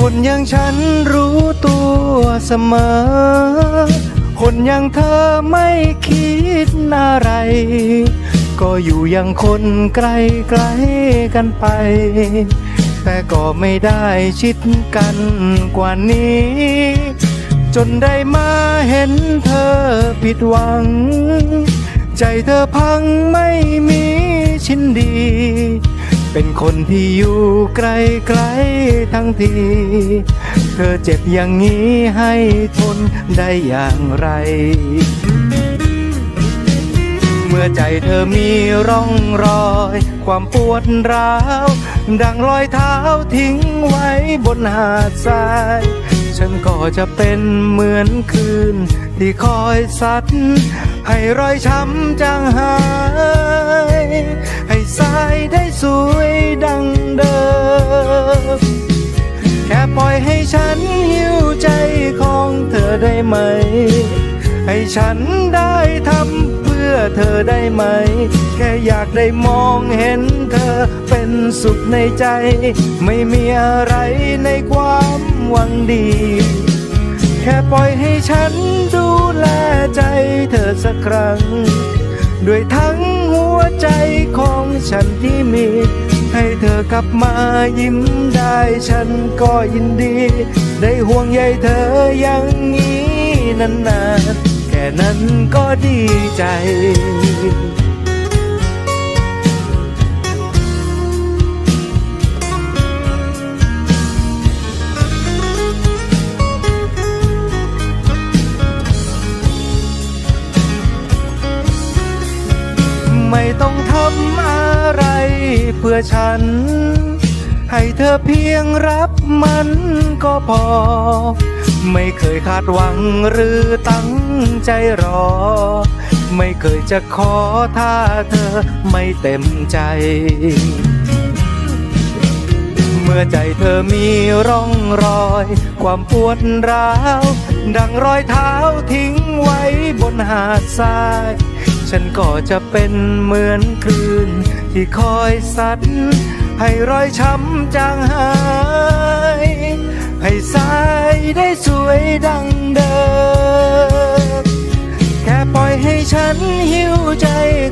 คนอย่างฉันรู้ตัวเสมอ คนอย่างเธอไม่คิดอะไร ก็อยู่อย่างคนไกลไกลกันไป แต่ก็ไม่ได้ชิดกันกว่านี้ จนได้มาเห็นเธอผิดหวัง ใจเธอพังไม่มีชิ้นดี เป็นคนที่อยู่ไกลไกลๆทั้งที เธอเจ็บอย่างนี้ให้ทนได้อย่างไร เมื่อใจเธอมีร่องรอย ความปวดร้าว ดังรอยเท้าทิ้งไว้บนหาดทราย ฉันก็จะเป็นเหมือนคืน ที่คอยซัดให้รอยช้ำจางหาย ให้สายได้สวยดังเดิม แค่ปล่อยให้ฉันหิวใจของเธอได้ไหม ให้ฉันได้ทำ เพื่อเธอได้ไหม แค่อยากได้มองเห็นเธอเป็นสุขในใจ ไม่มีอะไรในความหวังดี แค่ปล่อยให้ฉันดูแลใจเธอสักครั้ง ด้วยทั้งหัวใจของฉันที่มี ให้เธอกลับมายิ้มได้ฉันก็ยินดี ได้ห่วงใยเธออย่างนี้นานๆ ค่นั้นก็ดีใจ ไม่ต้องทำอะไรเพื่อฉัน ให้เธอเพียงรับมันก็พอ ไม่เคยคาดหวังหรือตั้งใจรอ ไม่เคยจะขอถ้าเธอไม่เต็มใจ เมื่อใจเธอมีร่องรอย ความปวดร้าว ดังรอยเท้าทิ้งไว้บนหาดทราย ฉันก็จะเป็นเหมือนคลื่นที่คอยซัดให้รอยช้ำจางหาย ดังเดิม แค่ปล่อยให้ฉันหิวใจ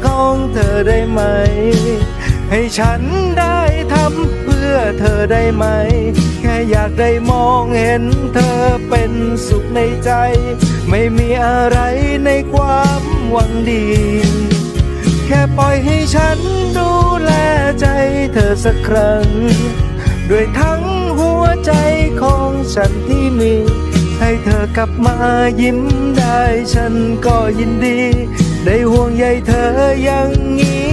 ของเธอได้ไหม ให้ฉันได้ทำเพื่อเธอได้ไหม แค่อยากได้มองเห็นเธอเป็นสุขในใจ ไม่มีอะไรในความหวังดี แค่ปล่อยให้ฉันดูแลใจเธอสักครั้ง ด้วยทั้งหัวใจของฉันที่มี ให้เธอกลับมายิ้มได้ ฉันก็ยินดี ได้ห่วงใยเธออย่างนี้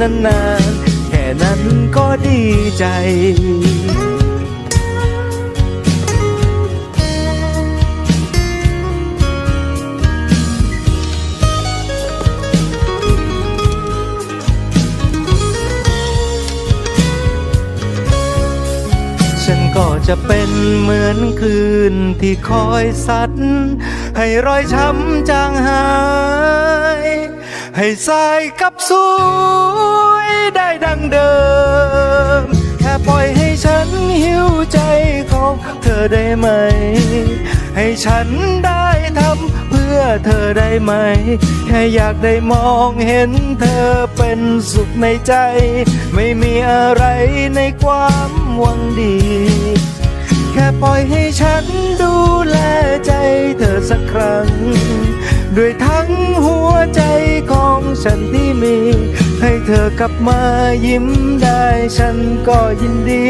นานๆ แค่นั้นก็ดีใจ ก็จะเป็นเหมือนคืนที่คอยสัดให้รอยช้ำจางหาย ให้สายกับสวยได้ดังเดิม แค่ปล่อยให้ฉันหิวใจของเธอได้ไหม ให้ฉันได้ทำ ชื่อเธอได้ไหม แค่อยากได้มองเห็นเธอเป็นสุขในใจ ไม่มีอะไรในความหวังดี แค่ปล่อยให้ฉันดูแลใจเธอสักครั้ง ด้วยทั้งหัวใจของฉันที่มี ให้เธอกลับมายิ้มได้ฉันก็ยินดี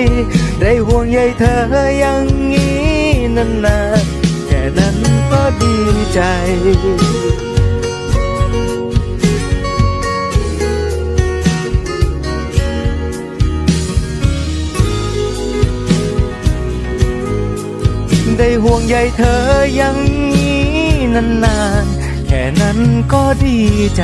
ได้ห่วงใยเธออย่างนี้นานๆแค่นั้นก็ดี ใจได้ห่วงใยเธออย่างนี้นานๆ แค่นั้นก็ดีใจ